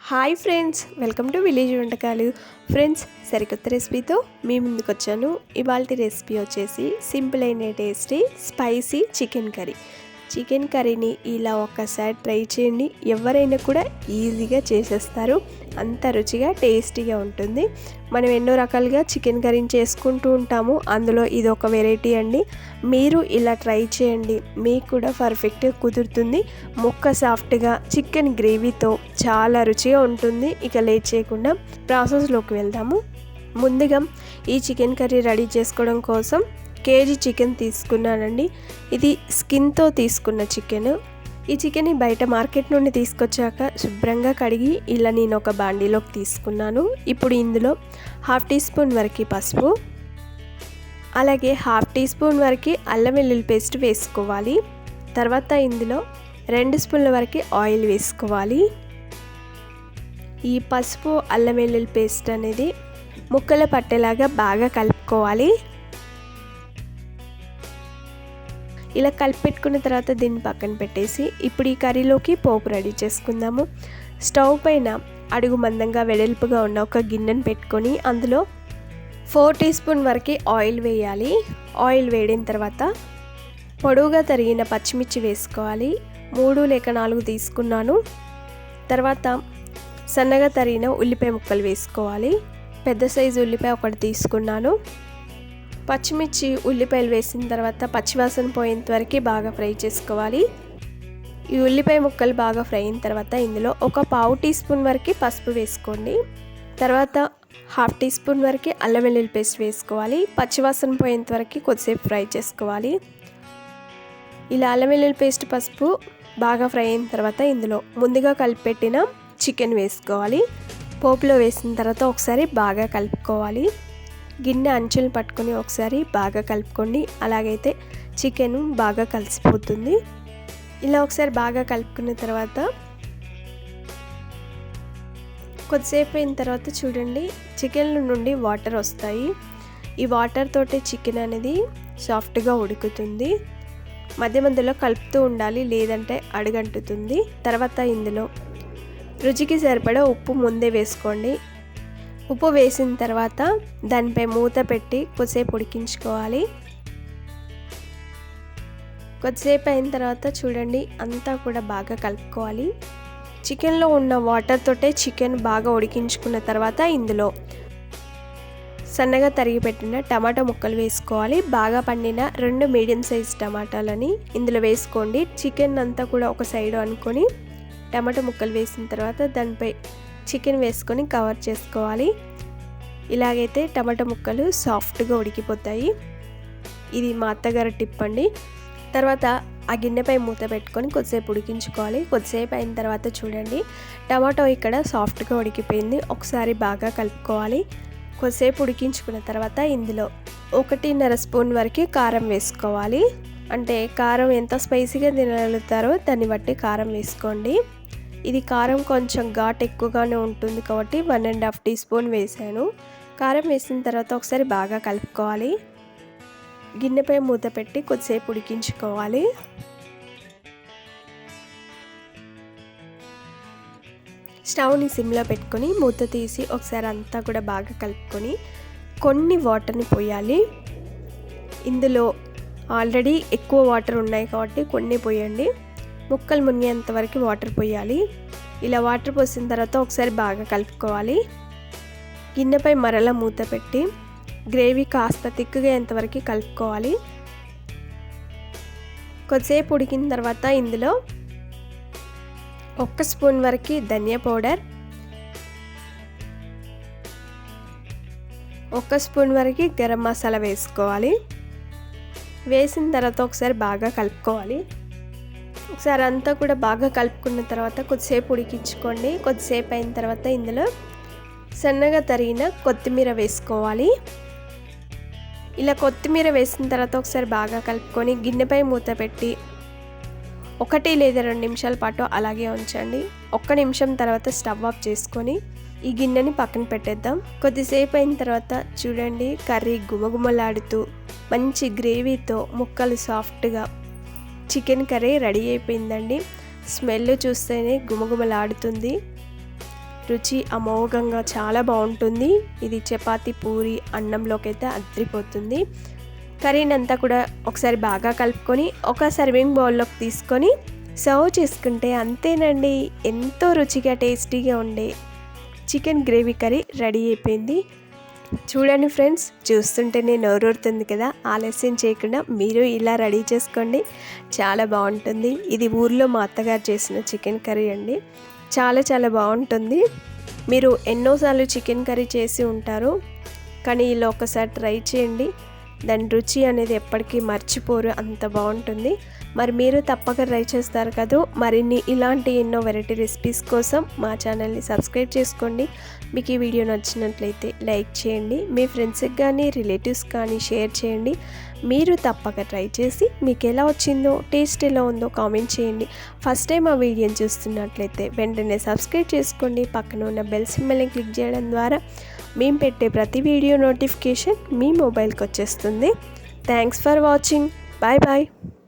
Hi friends welcome to village వంటకాలు. Friends సరికొత్త రెసిపీతో మీ ముందుకు వచ్చాను ఇవాళ రెసిపీ వచ్చేసి సింపుల్ అయిన tasty spicy chicken curry. Chicken కర్రీని ఇలా ఒక్కసారి ట్రై చేయండి. ఎవరైనా కూడా ఈజీగా చేసేస్తారు. అంత రుచిగా టేస్టీగా ఉంటుంది. మనం ఎన్నో రకాలుగా చికెన్ కర్రీని చేసుకుంటూ ఉంటాము. అందులో ఇది ఒక వెరైటీ అండి. మీరు ఇలా ట్రై చేయండి. మీకు కూడా పర్ఫెక్ట్గా కుదురుతుంది. ముక్క సాఫ్ట్గా చికెన్ గ్రేవీతో చాలా రుచిగా ఉంటుంది. ఇక లేట్ చేయకుండా ప్రాసెస్లోకి వెళ్దాము. ముందుగా ఈ చికెన్ కర్రీ రెడీ చేసుకోవడం కోసం కేజీ చికెన్ తీసుకున్నానండి. ఇది స్కిన్తో తీసుకున్న చికెన్. ఈ చికెన్ బయట మార్కెట్ నుండి తీసుకొచ్చాక శుభ్రంగా కడిగి ఇలా నేను ఒక బాండీలోకి తీసుకున్నాను. ఇప్పుడు ఇందులో హాఫ్ టీ స్పూన్ వరకు పసుపు అలాగే హాఫ్ టీ స్పూన్ వరకు అల్లం వెల్లుల్లి పేస్ట్ వేసుకోవాలి. తర్వాత ఇందులో రెండు స్పూన్ల వరకు ఆయిల్ వేసుకోవాలి. ఈ పసుపు అల్లం వెల్లుల్లి పేస్ట్ అనేది ముక్కలు పట్టేలాగా బాగా కలుపుకోవాలి. ఇలా కలిపెట్టుకున్న తర్వాత దీన్ని పక్కన పెట్టేసి ఇప్పుడు ఈ కర్రీలోకి పోపు రెడీ చేసుకుందాము. స్టవ్ పైన అడుగు మందంగా వెడల్పుగా ఉన్న ఒక గిన్నెను పెట్టుకొని అందులో ఫోర్ టీ స్పూన్ వరకు ఆయిల్ వేయాలి. ఆయిల్ వేడిన తర్వాత పొడవుగా తరిగిన పచ్చిమిర్చి వేసుకోవాలి. మూడు లేక నాలుగు తీసుకున్నాను. తర్వాత సన్నగా తరిగిన ఉల్లిపాయ ముక్కలు వేసుకోవాలి. పెద్ద సైజు ఉల్లిపాయ ఒకటి తీసుకున్నాను. పచ్చిమిర్చి ఉల్లిపాయలు వేసిన తర్వాత పచ్చివాసన పోయేంత వరకు బాగా ఫ్రై చేసుకోవాలి. ఈ ఉల్లిపాయ ముక్కలు బాగా ఫ్రై అయిన తర్వాత ఇందులో ఒక పావు టీ స్పూన్ వరకు పసుపు వేసుకోండి. తర్వాత హాఫ్ టీ స్పూన్ వరకు అల్లం వెల్లుల్లి పేస్ట్ వేసుకోవాలి. పచ్చివాసన పోయేంత వరకు కొద్దిసేపు ఫ్రై చేసుకోవాలి. ఇలా అల్లం వెల్లుల్లి పేస్ట్ పసుపు బాగా ఫ్రై అయిన తర్వాత ఇందులో ముందుగా కలిపెట్టిన చికెన్ వేసుకోవాలి. పోపులో వేసిన తర్వాత ఒకసారి బాగా కలుపుకోవాలి. గిన్నె అంచులు పట్టుకొని ఒకసారి బాగా కలుపుకోండి. అలాగైతే చికెన్ బాగా కలిసిపోతుంది. ఇలా ఒకసారి బాగా కలుపుకున్న తర్వాత కొద్దిసేపు అయిన తర్వాత చూడండి చికెన్ నుండి వాటర్ వస్తాయి. ఈ వాటర్ తోటి చికెన్ అనేది సాఫ్ట్గా ఉడుకుతుంది. మధ్య మధ్యలో కలుపుతూ ఉండాలి లేదంటే అడుగంటుతుంది. తర్వాత ఇందులో రుచికి సరిపడా ఉప్పు ముందే వేసుకోండి. ఉప్పు వేసిన తర్వాత దానిపై మూత పెట్టి కొద్దిసేపు ఉడికించుకోవాలి. కొద్దిసేపు అయిన తర్వాత చూడండి అంతా కూడా బాగా కలుపుకోవాలి. చికెన్లో ఉన్న వాటర్ తోటే చికెన్ బాగా ఉడికించుకున్న తర్వాత ఇందులో సన్నగా తరిగి పెట్టిన టమాటా ముక్కలు వేసుకోవాలి. బాగా పండిన రెండు మీడియం సైజ్ టమాటాలని ఇందులో వేసుకోండి. చికెన్ అంతా కూడా ఒక సైడ్ అనుకొని టమాటా ముక్కలు వేసిన తర్వాత దానిపై చికెన్ వేసుకొని కవర్ చేసుకోవాలి. ఇలాగైతే టమాటా ముక్కలు సాఫ్ట్గా ఉడికిపోతాయి. ఇది మా అత్తగారి టిప్ అండి. తర్వాత ఆ గిన్నెపై మూత పెట్టుకొని కొద్దిసేపు ఉడికించుకోవాలి. కొద్దిసేపు అయిన తర్వాత చూడండి. టమాటో ఇక్కడ సాఫ్ట్గా ఉడికిపోయింది. ఒకసారి బాగా కలుపుకోవాలి. కొద్దిసేపు ఉడికించుకున్న తర్వాత ఇందులో ఒకటిన్నర స్పూన్ వరకు కారం వేసుకోవాలి. అంటే కారం ఎంత స్పైసీగా తినగలుగుతారో దాన్ని బట్టి కారం వేసుకోండి. ఇది కారం కొంచెం ఘాట్ ఎక్కువగానే ఉంటుంది కాబట్టి one and half teaspoon వేసాను. కారం వేసిన తర్వాత ఒకసారి బాగా కలుపుకోవాలి. గిన్నెపై మూత పెట్టి కొద్దిసేపు ఉడికించుకోవాలి. స్టవ్ని సిమ్లో పెట్టుకొని మూత తీసి ఒకసారి అంతా కూడా బాగా కలుపుకొని కొన్ని వాటర్ని పోయాలి. ఇందులో ఆల్రెడీ ఎక్కువ వాటర్ ఉన్నాయి కాబట్టి కొన్ని పోయండి. ముక్కలు మునిగేంత వరకు వాటర్ పోయాలి. ఇలా వాటర్ పోసిన తర్వాత ఒకసారి బాగా కలుపుకోవాలి. గిన్నెపై మరలా మూత పెట్టి గ్రేవీ కాస్త తిక్కుగా ఎంతవరకు కలుపుకోవాలి. కొద్దిసేపు ఉడికిన తర్వాత ఇందులో ఒక్క స్పూన్ వరకు ధనియా పౌడర్ ఒక్క స్పూన్ వరకు గరం మసాలా వేసుకోవాలి. వేసిన తర్వాత ఒకసారి బాగా కలుపుకోవాలి. ఒకసారి అంతా కూడా బాగా కలుపుకున్న తర్వాత కొద్దిసేపు ఉడికించుకోండి. కొద్దిసేపు అయిన తర్వాత ఇందులో సన్నగా తరిగిన కొత్తిమీర వేసుకోవాలి. ఇలా కొత్తిమీర వేసిన తర్వాత ఒకసారి బాగా కలుపుకొని గిన్నెపై మూత పెట్టి ఒకటి లేదా రెండు నిమిషాల పాటు అలాగే ఉంచండి. ఒక్క నిమిషం తర్వాత స్టవ్ ఆఫ్ చేసుకొని ఈ గిన్నెని పక్కన పెట్టేద్దాం. కొద్దిసేపు అయిన తర్వాత చూడండి కర్రీ గుమగుమలాడుతూ మంచి గ్రేవీతో ముక్కలు సాఫ్ట్గా చికెన్ కర్రీ రెడీ అయిపోయిందండి. స్మెల్ చూస్తేనే గుమగుమలాడుతుంది. రుచి అమోఘంగా చాలా బాగుంటుంది. ఇది చపాతి పూరి అన్నంలోకి అయితే అద్రిపోతుంది కర్రీని అంతా కూడా ఒకసారి బాగా కలుపుకొని ఒక సర్వింగ్ బౌల్లోకి తీసుకొని సర్వ్ చేసుకుంటే అంతేనండి. ఎంతో రుచిగా టేస్టీగా ఉండే చికెన్ గ్రేవీ కర్రీ రెడీ అయిపోయింది. చూడండి ఫ్రెండ్స్ చూస్తుంటేనే నోరూరుతుంది కదా. ఆలస్యం చేయకుండా మీరు ఇలా రెడీ చేసుకోండి. చాలా బాగుంటుంది. ఇది ఊర్లో మా అత్తగారు చేసిన చికెన్ కర్రీ అండి. చాలా చాలా బాగుంటుంది. మీరు ఎన్నోసార్లు చికెన్ కర్రీ చేసి ఉంటారు. కానీ ఇలా ఒకసారి ట్రై చేయండి. దాని రుచి అనేది ఎప్పటికీ మర్చిపోరు అంత బాగుంటుంది. మరి మీరు తప్పక ట్రై చేస్తారు కదా. మరిన్ని ఇలాంటి ఎన్నో వెరైటీ రెసిపీస్ కోసం మా ఛానల్ని సబ్స్క్రైబ్ చేసుకోండి. మీకు ఈ వీడియో నచ్చినట్లయితే లైక్ చేయండి. మీ ఫ్రెండ్స్కి కానీ రిలేటివ్స్ కానీ షేర్ చేయండి. మీరు తప్పక ట్రై చేసి మీకు ఎలా వచ్చిందో టేస్ట్ ఎలా ఉందో కామెంట్ చేయండి. ఫస్ట్ టైం ఆ వీడియోని చూస్తున్నట్లయితే వెంటనే సబ్స్క్రైబ్ చేసుకోండి. పక్కన ఉన్న బెల్ సింబల్ని క్లిక్ చేయడం ద్వారా మేము పెట్టే ప్రతి వీడియో నోటిఫికేషన్ మీ మొబైల్కి వచ్చేస్తుంది. Thanks for watching bye bye